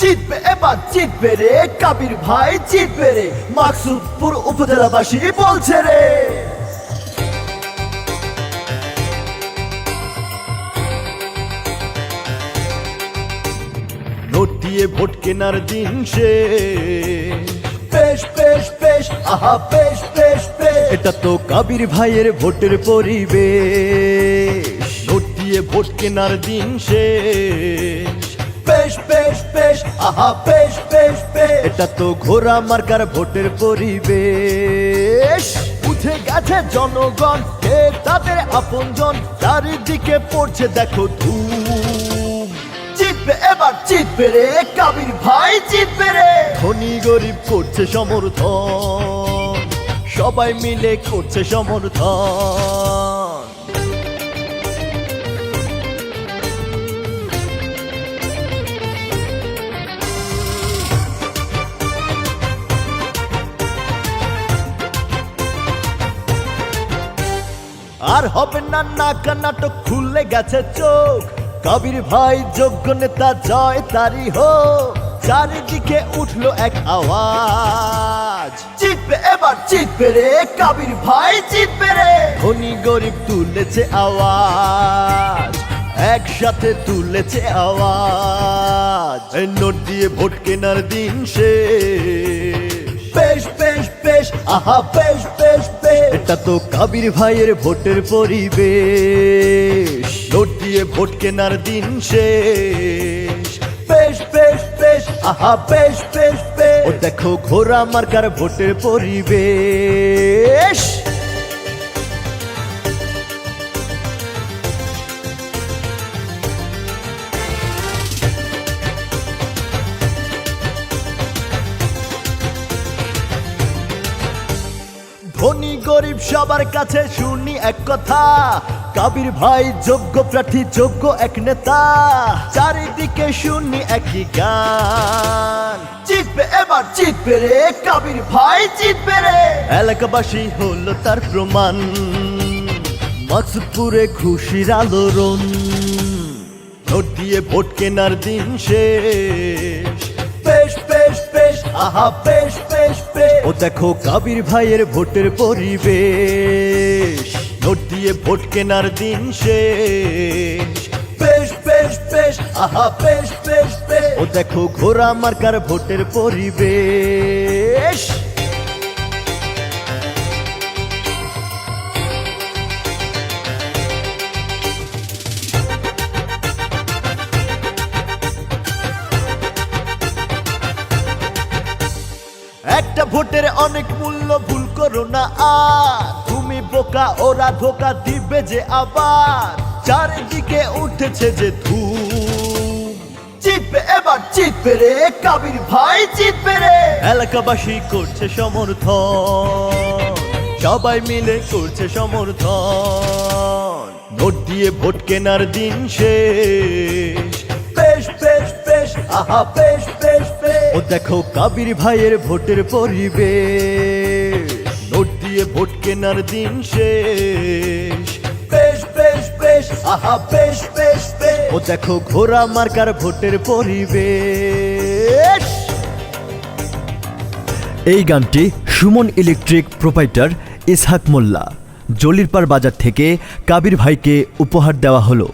জিতবে এবার জিতবে রে। কাবির ভাই জিতবে রে। মাকসুদপুর উপজেলাবাসী বলছে রে। নোট দিয়ে ভোট কেনার দিন শেষ। পেশ পেশ পেশ আহা পেশ পেশ পেশ এটা তো কাবির ভাইয়ের ভোটের পরিবেশ। নোট দিয়ে ভোট কেনার দিন শেষ। পেশ পেশ আহা পেশ পেশ পেশ এটা তো ঘোড়া মার্কার ভোটের পরিবেশ। উঠে গেছে জনগণ কে তাদের আপনজন চারিদিকে পড়ছে দেখো ধূম। জিতবে এবার জিতবে রে কাবির ভাই জিতবে রে। ধনী গরিব করছে সমর্থন। সবাই মিলে করছে সমর্থন। আর হবে না নাকা নাটক খুলে গেছে চোখ। কবির ভাই যোগ্য নেতা জয় তারি হো চারিদিকে উঠল এক আওয়াজ। জিতবে এবার, জিতবে রে, কবির ভাই জিতবে রে। ধনী গরিব তুলেছে আওয়াজ, একসাথে তুলেছে আওয়াজ। নোট দিয়ে ভোট কেনার দিন শেষ। বেশ বেশ বেশ, আহা পেশ এটা তো কাবির ভাইয়ের ভোটের পরিবেশ। নোট দিয়ে ভোট কেনার দিন শেষ। পেশ আহা পেশ পেশ ও দেখো ঘোরা মার্কার ভোটের পরিবেশ। গরিব সবার কাছে শুনি এক কথা। কাবির ভাই যোগ্য প্রার্থী, যোগ্য এক নেতা। চারিদিকে শুনি একই গান। জিতবে এবার, জিতবে রে, কাবির ভাই জিতবে রে। এলাকাবাসী হলো তার প্রমাণ। মাকসুদপুরে খুশির আলোড়ন। নোট দিয়ে ভোট কেনার দিন শেষ। পেশ পেশ পেশ আহা পেশ ও দেখো কাবির ভাইয়ের ভোটের পরিবেশ। নোট দিয়ে ভোট কেনার দিন শেষ। বেশ বেশ বেশ আহা, পেশ বেশ বেশ ও দেখো ঘোরা মার্কার ভোটের পরিবেশ। একটা ভোটের অনেক মূল্য ভুল করো না আর। তুমি বোকা, ওরা ধোকা দিবে যে আবার। চারিদিকে উঠেছে যে ধূম এবার, জিতবে রে। কাবির ভাই জিতবে রে। এলাকাবাসী করছে সমর্থন। সবাই মিলে করছে সমর্থন। নোট দিয়ে ভোট কেনার দিন শেষ। পেশ পেশ পেশ আহা পেশ ও দেখো কাবির ভাইয়ের ভোটের পরিবেশ। নোট দিয়ে ভোট কেনার দিন শেষ। পেশ পেশ পেশ আহা পেশ পেশ পেশ ও দেখো ঘোড়া মার্কার ভোটের পরিবেশ। এই গানটি সুমন ইলেকট্রিক প্রোপাইটার ইসহাক মোল্লা জলিরপাড় বাজার থেকে কাবির ভাইকে উপহার দেওয়া হলো।